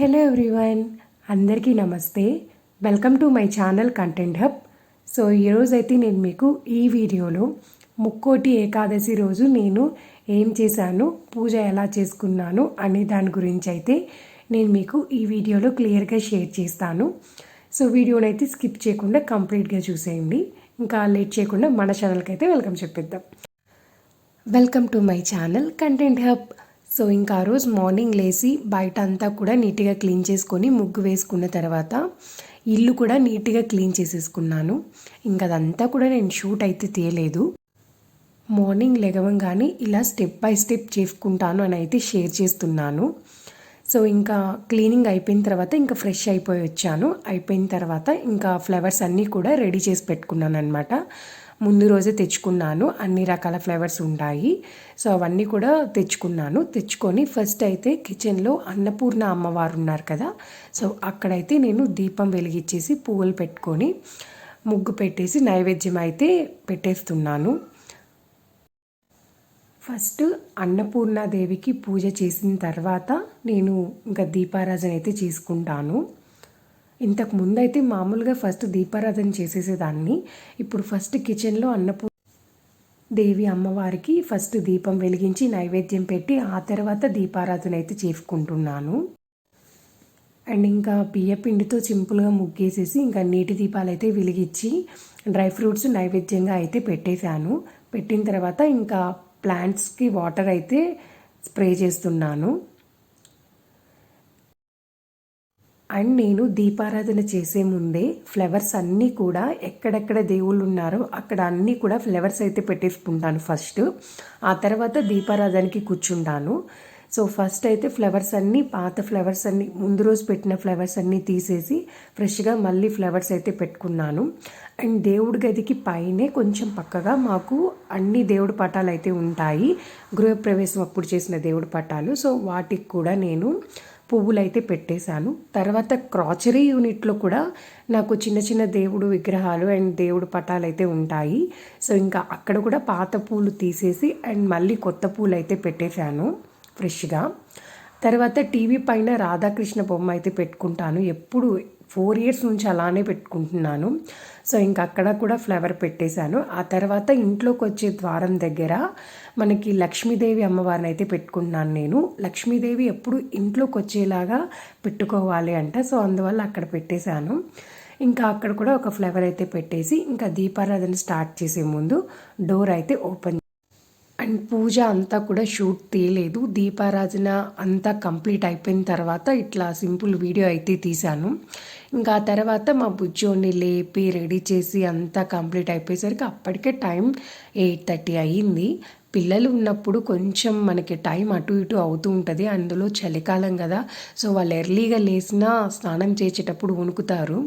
Hello everyone అందరికీ నమస్తే. Welcome to my channel content hub so ఈరోజైతే నేను మీకు ఈ వీడియోలో ముక్కోటి ఏకాదశి రోజు నేను ఏం చేశాను పూజ ఎలా చేసుకున్నాను అనే దాని గురించి అయితే నేను మీకు ఈ వీడియోలో క్లియర్గా షేర్ చేస్తాను. సో వీడియోని అయితే స్కిప్ చేయకుండా కంప్లీట్గా చూసేయండి. ఇంకా లేట్ చేయకుండా మన ఛానల్కి అయితే welcome చెప్పిద్దాం. Welcome to my channel content hub so ఇంకా ఆ రోజు మార్నింగ్ లేచి బయట అంతా కూడా నీట్గా క్లీన్ చేసుకొని ముగ్గు వేసుకున్న తర్వాత ఇల్లు కూడా నీట్గా క్లీన్ చేసేసుకున్నాను. ఇంకా అదంతా కూడా నేను షూట్ అయితే తీయలేదు. మార్నింగ్ లెగవంగానే ఇలా స్టెప్ బై స్టెప్ చేసుకుంటాను అని అయితే షేర్ చేస్తున్నాను. సో ఇంకా క్లీనింగ్ అయిపోయిన తర్వాత ఇంకా ఫ్రెష్ అయిపోయి వచ్చాను. అయిపోయిన తర్వాత ఇంకా ఫ్లవర్స్ అన్నీ కూడా రెడీ చేసి పెట్టుకున్నాను అనమాట ముందు రోజే తెచ్చుకున్నాను. అన్ని రకాల ఫ్లేవర్స్ ఉంటాయి. సో అవన్నీ కూడా తెచ్చుకున్నాను. తెచ్చుకొని ఫస్ట్ అయితే కిచెన్లో అన్నపూర్ణ అమ్మవారు ఉన్నారు కదా. సో అక్కడైతే నేను దీపం వెలిగించేసి పువ్వులు పెట్టుకొని ముగ్గు పెట్టేసి నైవేద్యం అయితే పెట్టేస్తున్నాను. ఫస్ట్ అన్నపూర్ణాదేవికి పూజ చేసిన తర్వాత నేను ఇంకా దీపారాజన అయితే చేసుకుంటాను. ఇంతకు ముందు అయితే మామూలుగా ఫస్ట్ దీపారాధన చేసేసేదాన్ని. ఇప్పుడు ఫస్ట్ కిచెన్లో అన్నపూ దేవి అమ్మవారికి ఫస్ట్ దీపం వెలిగించి నైవేద్యం పెట్టి ఆ తర్వాత దీపారాధన అయితే చేసుకుంటున్నాను. అండ్ ఇంకా బియ్య పిండితో సింపుల్గా ముగ్గేసేసి ఇంకా నీటి దీపాలు అయితే వెలిగించి డ్రై ఫ్రూట్స్ నైవేద్యంగా అయితే పెట్టేశాను. పెట్టిన తర్వాత ఇంకా ప్లాంట్స్కి వాటర్ అయితే స్ప్రే చేస్తున్నాను. అండ్ నేను దీపారాధన చేసే ముందే ఫ్లవర్స్ అన్నీ కూడా ఎక్కడెక్కడ దేవుళ్ళు ఉన్నారో అక్కడ అన్నీ కూడా ఫ్లవర్స్ అయితే పెట్టేసుకుంటాను ఫస్ట్. ఆ తర్వాత దీపారాధనకి కూర్చుంటాను. సో ఫస్ట్ అయితే ఫ్లవర్స్ అన్నీ పాత ఫ్లవర్స్ అన్నీ ముందు రోజు పెట్టిన ఫ్లవర్స్ అన్నీ తీసేసి ఫ్రెష్గా మళ్ళీ ఫ్లవర్స్ అయితే పెట్టుకున్నాను. అండ్ దేవుడి గదికి పైనే కొంచెం పక్కగా మాకు అన్ని దేవుడి పటాలు అయితే ఉంటాయి. గృహప్రవేశం అప్పుడు చేసిన దేవుడి పటాలు. సో వాటికి కూడా నేను పువ్వులు అయితే పెట్టేశాను. తర్వాత క్రాచరీ యూనిట్లో కూడా నాకు చిన్న చిన్న దేవుడు విగ్రహాలు అండ్ దేవుడు పటాలు అయితే ఉంటాయి. సో ఇంకా అక్కడ కూడా పాత పూలు తీసేసి అండ్ మళ్ళీ కొత్త పూలు అయితే పెట్టేశాను ఫ్రెష్గా. తర్వాత టీవీ పైన రాధాకృష్ణ బొమ్మ అయితే పెట్టుకుంటాను. ఎప్పుడు ఫోర్ ఇయర్స్ నుంచి అలానే పెట్టుకుంటున్నాను. సో ఇంకా అక్కడ కూడా ఫ్లవర్ పెట్టేశాను. ఆ తర్వాత ఇంట్లోకి వచ్చే ద్వారం దగ్గర మనకి లక్ష్మీదేవి అమ్మవారిని అయితే పెట్టుకుంటున్నాను నేను. లక్ష్మీదేవి ఎప్పుడు ఇంట్లోకి వచ్చేలాగా పెట్టుకోవాలి అంట. సో అందువల్ల అక్కడ పెట్టేశాను. ఇంకా అక్కడ కూడా ఒక ఫ్లవర్ అయితే పెట్టేసి ఇంకా దీపారాధన స్టార్ట్ చేసే ముందు డోర్ అయితే ఓపెన్ అండ్ పూజ అంతా కూడా షూట్ తీయలేదు. దీపారాధన అంతా కంప్లీట్ అయిపోయిన తర్వాత ఇట్లా సింపుల్ వీడియో అయితే తీశాను. ఇంకా ఆ తర్వాత మా బుజ్జోని లేపి రెడీ చేసి అంతా కంప్లీట్ అయిపోయేసరికి అప్పటికే టైం ఎయిట్ థర్టీ అయ్యింది. పిల్లలు ఉన్నప్పుడు కొంచెం మనకి టైం అటు ఇటు అవుతూ ఉంటుంది. అందులో చలికాలం కదా. సో వాళ్ళు ఎర్లీగా లేచినా స్నానం చేసేటప్పుడు వణుకుతారు.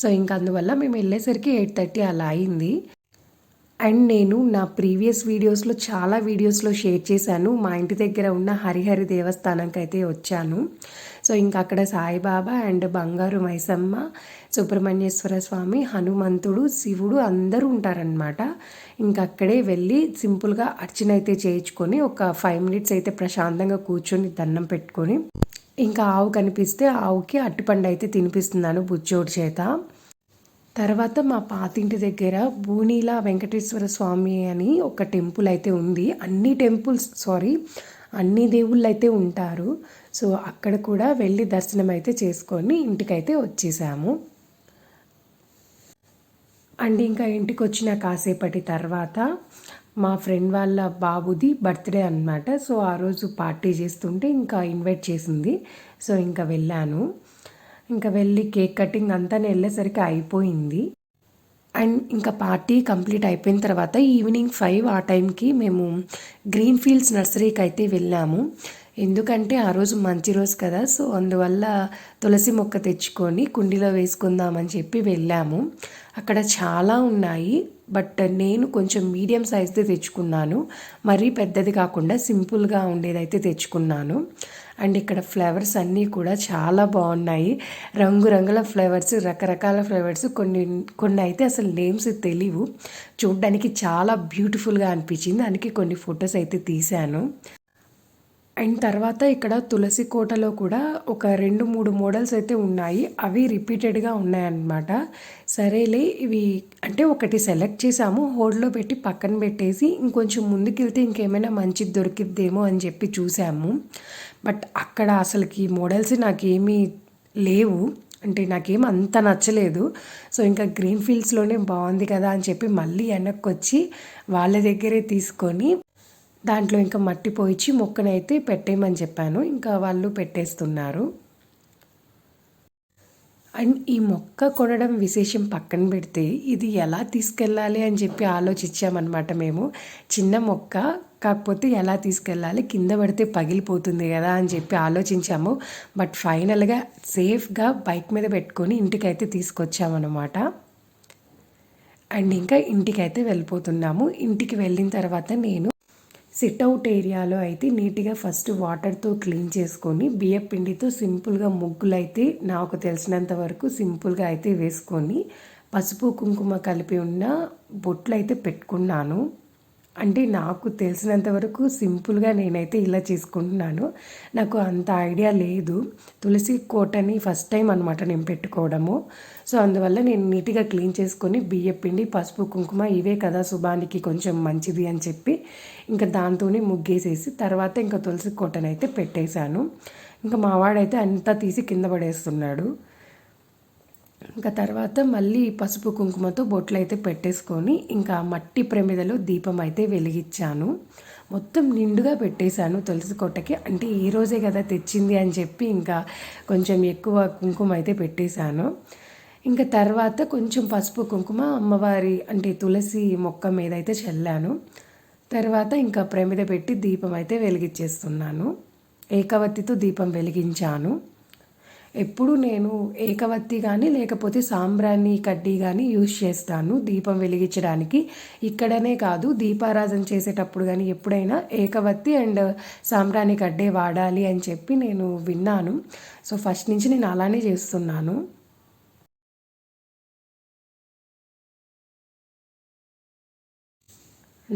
సో ఇంకా అందువల్ల మేము వెళ్ళేసరికి ఎయిట్ థర్టీ అలా అయింది. అండ్ నేను నా ప్రీవియస్ వీడియోస్లో చాలా వీడియోస్లో షేర్ చేశాను. మా ఇంటి దగ్గర ఉన్న హరిహరి దేవస్థానంకి అయితే వచ్చాను. సో ఇంకా అక్కడ సాయిబాబా అండ్ బంగారు మైసమ్మ సుబ్రహ్మణ్యేశ్వర స్వామి హనుమంతుడు శివుడు అందరూ ఉంటారనమాట ఇంకా అక్కడే వెళ్ళి సింపుల్గా అర్చన అయితే చేయించుకొని ఒక ఫైవ్ మినిట్స్ అయితే ప్రశాంతంగా కూర్చొని దండం పెట్టుకొని ఇంకా ఆవు కనిపిస్తే ఆవుకి అట్టుపండు అయితే తినిపిస్తున్నాను బుజ్జోడి చేత. తర్వాత మా పాతింటి దగ్గర భూనీల వెంకటేశ్వర స్వామి అని ఒక టెంపుల్ అయితే ఉంది. అన్ని టెంపుల్స్ సారీ అన్ని దేవుళ్ళు అయితే ఉంటారు. సో అక్కడ కూడా వెళ్ళి దర్శనం అయితే చేసుకొని ఇంటికైతే వచ్చేసాము. అండ్ ఇంకా ఇంటికి వచ్చిన కాసేపటి తర్వాత మా ఫ్రెండ్ వాళ్ళ బాబుది బర్త్డే అనమాట సో ఆ రోజు పార్టీ చేస్తుంటే ఇంకా ఇన్వైట్ చేసింది. సో ఇంకా వెళ్ళాను. ఇంకా వెళ్ళి కేక్ కటింగ్ అంతా వెళ్ళేసరికి అయిపోయింది. అండ్ ఇంకా పార్టీ కంప్లీట్ అయిపోయిన తర్వాత ఈవినింగ్ ఫైవ్ ఆ టైంకి మేము గ్రీన్ ఫీల్డ్స్ నర్సరీకి అయితే వెళ్ళాము. ఎందుకంటే ఆ రోజు మంచి రోజు కదా సో అందువల్ల తులసి మొక్క తెచ్చుకొని కుండీలో వేసుకుందామని చెప్పి వెళ్ళాము. అక్కడ చాలా ఉన్నాయి బట్ నేను కొంచెం మీడియం సైజ్ది తెచ్చుకున్నాను. మరీ పెద్దది కాకుండా సింపుల్గా ఉండేదైతే తెచ్చుకున్నాను. అండ్ ఇక్కడ ఫ్లేవర్స్ అన్నీ కూడా చాలా బాగున్నాయి. రంగురంగుల ఫ్లేవర్స్ రకరకాల ఫ్లేవర్స్ కొన్ని కొన్ని అయితే అసలు నేమ్స్ తెలియవు చూడ్డానికి చాలా బ్యూటిఫుల్గా అనిపించింది. దానికి కొన్ని ఫొటోస్ అయితే తీశాను. అండ్ తర్వాత ఇక్కడ తులసి కోటలో కూడా ఒక రెండు మూడు మోడల్స్ అయితే ఉన్నాయి. అవి రిపీటెడ్గా ఉన్నాయన్నమాట. సరేలే ఇవి అంటే ఒకటి సెలెక్ట్ చేసాము హోల్డ్లో పెట్టి పక్కన పెట్టేసి ఇంకొంచెం ముందుకెళ్తే ఇంకేమైనా మంచిది దొరికిద్దేమో అని చెప్పి చూసాము బట్ అక్కడ అసలుకి మోడల్స్ నాకేమీ లేవు. అంటే నాకేం అంత నచ్చలేదు. సో ఇంకా గ్రీన్ ఫీల్డ్స్లోనే బాగుంది కదా అని చెప్పి మళ్ళీ వెనక్కి వచ్చి వాళ్ళ దగ్గరే తీసుకొని దాంట్లో ఇంకా మట్టి పోయించి మొక్కనైతే పెట్టేయమని చెప్పాను. ఇంకా వాళ్ళు పెట్టేస్తున్నారు. అండ్ ఈ మొక్క కొనడం విశేషం పక్కన పెడితే ఇది ఎలా తీసుకెళ్ళాలి అని చెప్పి ఆలోచించామన్నమాట మేము. చిన్న మొక్క కాకపోతే ఎలా తీసుకెళ్ళాలి? కింద పడితే పగిలిపోతుంది కదా అని చెప్పి ఆలోచించాము. బట్ ఫైనల్గా సేఫ్గా బైక్ మీద పెట్టుకొని ఇంటికైతే తీసుకొచ్చామన్నమాట. అండ్ ఇంకా ఇంటికైతే వెళ్ళిపోతున్నాము. ఇంటికి వెళ్ళిన తర్వాత నేను సిట్అవుట్ ఏరియాలో అయితే నీట్గా ఫస్ట్ వాటర్తో క్లీన్ చేసుకొని బియ్యపిండితో సింపుల్గా ముగ్గులు అయితే నాకు తెలిసినంత వరకు సింపుల్గా అయితే వేసుకొని పసుపు కుంకుమ కలిపి ఉన్న బొట్లు అయితే పెట్టుకున్నాను. అంటే నాకు తెలిసినంత వరకు సింపుల్గా నేనైతే ఇలా చేసుకుంటున్నాను. నాకు అంత ఐడియా లేదు. తులసి కోటని ఫస్ట్ టైం అనమాట నేను పెట్టుకోవడము. సో అందువల్ల నేను నీట్గా క్లీన్ చేసుకొని బియ్య పిండి పసుపు కుంకుమ ఇవే కదా శుభానికి కొంచెం మంచిది అని చెప్పి ఇంకా దాంతోనే ముగ్గేసేసి తర్వాత ఇంకా తులసి కోటని అయితే పెట్టేశాను. ఇంకా మావాడైతే అంతా తీసి కింద పడేస్తున్నాడు. ఇంకా తర్వాత మళ్ళీ పసుపు కుంకుమతో బొట్లు అయితే పెట్టేసుకొని ఇంకా మట్టి ప్రమిదలో దీపం అయితే వెలిగించాను. మొత్తం నిండుగా పెట్టేశాను తులసి కొట్టకి. అంటే ఈ రోజే కదా తెచ్చింది అని చెప్పి ఇంకా కొంచెం ఎక్కువ కుంకుమ అయితే పెట్టేశాను. ఇంకా తర్వాత కొంచెం పసుపు కుంకుమ అమ్మవారి అంటే తులసి మొక్క మీద అయితే చల్లాను. తర్వాత ఇంకా ప్రమిద పెట్టి దీపం అయితే వెలిగించేస్తున్నాను. ఏకవత్తితో దీపం వెలిగించాను. ఎప్పుడు నేను ఏకవత్తి కానీ లేకపోతే సాంబ్రాణి కడ్డీ కానీ యూజ్ చేస్తాను దీపం వెలిగించడానికి. ఇక్కడనే కాదు దీపారాధన చేసేటప్పుడు కానీ ఎప్పుడైనా ఏకవత్తి అండ్ సాంబ్రాణి కడ్డే వాడాలి అని చెప్పి నేను విన్నాను. సో ఫస్ట్ నుంచి నేను అలానే చేస్తున్నాను.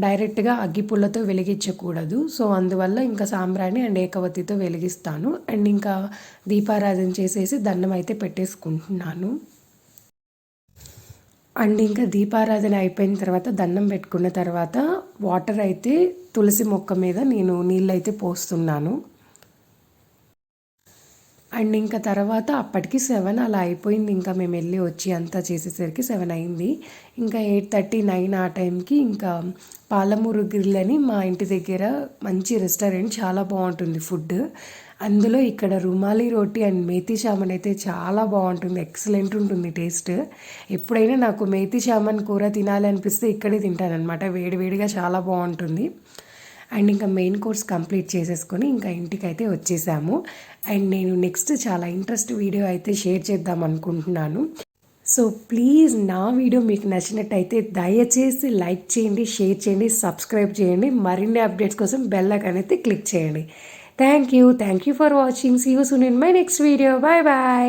డైరెక్ట్గా అగ్గిపుల్లతో వెలిగించకూడదు. సో అందువల్ల ఇంకా సాంబ్రాణి అండ్ ఏకవతితో వెలిగిస్తాను. అండ్ ఇంకా దీపారాధన చేసేసి దండం అయితే పెట్టేసుకుంటున్నాను. అండ్ ఇంకా దీపారాధన అయిపోయిన తర్వాత దండం పెట్టుకున్న తర్వాత వాటర్ అయితే తులసి మొక్క మీద నేను నీళ్ళు అయితే పోస్తున్నాను. అండ్ ఇంకా తర్వాత అప్పటికి సెవెన్ అలా అయిపోయింది. ఇంకా మేము వెళ్ళి వచ్చి అంతా చేసేసరికి సెవెన్ అయింది. ఇంకా ఎయిట్ థర్టీ నైన్ ఆ టైంకి ఇంకా పాలమూరు గ్రిల్ అని మా ఇంటి దగ్గర మంచి రెస్టారెంట్ చాలా బాగుంటుంది ఫుడ్. అందులో ఇక్కడ రుమాలి రోటీ అండ్ మేతి చామన్ అయితే చాలా బాగుంటుంది. ఎక్సలెంట్ ఉంటుంది టేస్ట్. ఎప్పుడైనా నాకు మేతి చామన్ కూర తినాలి అనిపిస్తే ఇక్కడే తింటానమాట వేడివేడిగా చాలా బాగుంటుంది. అండ్ ఇంకా మెయిన్ కోర్స్ కంప్లీట్ చేసేసుకొని ఇంకా ఇంటికి అయితే వచ్చేసాము. అండ్ నేను నెక్స్ట్ చాలా ఇంట్రెస్ట్ వీడియో అయితే షేర్ చేద్దాం అనుకుంటున్నాను. సో ప్లీజ్ నా వీడియో మీకు నచ్చినట్టయితే దయచేసి లైక్ చేయండి షేర్ చేయండి సబ్స్క్రైబ్ చేయండి. మరిన్ని అప్డేట్స్ కోసం బెల్ ఐకాన్ అయితే క్లిక్ చేయండి. Thank you. Thank you for watching. See you soon in my next video bye bye